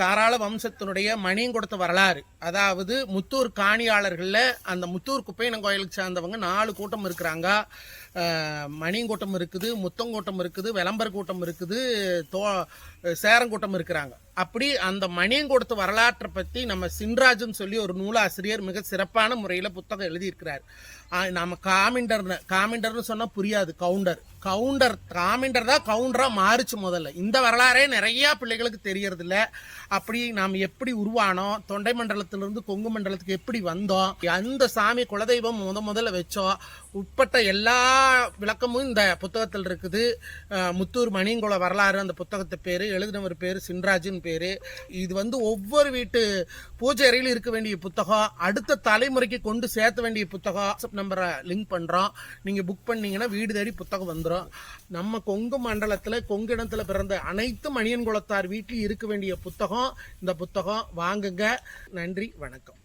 காராள வம்சத்தினுடைய மணியங்குடத்து வரலாறு. அதாவது முத்தூர் காணியாளர்களில் அந்த முத்தூர் குப்பையனம் கோயிலுக்கு சேர்ந்தவங்க நாலு கூட்டம் இருக்கிறாங்க. மணியங்கூட்டம் இருக்குது முத்தங்கூட்டம் இருக்குது விளம்பர கூட்டம் இருக்குது தோ சேரங்கூட்டம் இருக்கிறாங்க. அப்படி அந்த மணியங்கூடத்து வரலாற்றை பற்றி நம்ம சின்ராஜுன்னு சொல்லி ஒரு நூலாசிரியர் மிக சிறப்பான முறையில் புத்தகம் எழுதியிருக்கிறார். நம்ம காமிண்டர்னு காமிண்டர்னு சொன்னால் புரியாது கவுண்டர். கவுண்டர் காமிண்டர் தான் கவுண்டராக மாறுச்சு முதல்ல. இந்த வரலாறே நிறையா பிள்ளைகளுக்கு தெரியறதில்ல. அப்படி நாம் எப்படி உருவானோம் தொண்டை மண்டலத்திலிருந்து கொங்கு மண்டலத்துக்கு எப்படி வந்தோம் அந்த சாமி குலதெய்வம் முத முதல்ல வச்சோம் உட்பட்ட எல்லா விளக்கமும் இந்த புத்தகத்தில் இருக்குது. முத்தூர் மணிங்குள வரலாறு அந்த புத்தகத்து பேர் எழுதினவர் பேர் சின்ராஜின் பேர். இது வந்து ஒவ்வொரு வீட்டு பூஜை அறையில் இருக்க வேண்டிய புத்தகம். அடுத்த தலைமுறைக்கு கொண்டு சேர்த்த வேண்டிய புத்தகம். வாட்ஸ்அப் நம்பரை லிங்க் பண்ணுறோம் நீங்கள் புக் பண்ணீங்கன்னா வீடு தேடி புத்தகம் வந்துடும் நம்ம கொங்கு மண்டலத்தில் கொங்கிடத்தில் பிறந்த அனைத்து மணியன் குலத்தார் வீட்டில் இருக்க வேண்டிய புத்தகம். இந்த புத்தகம் வாங்குங்க. நன்றி வணக்கம்.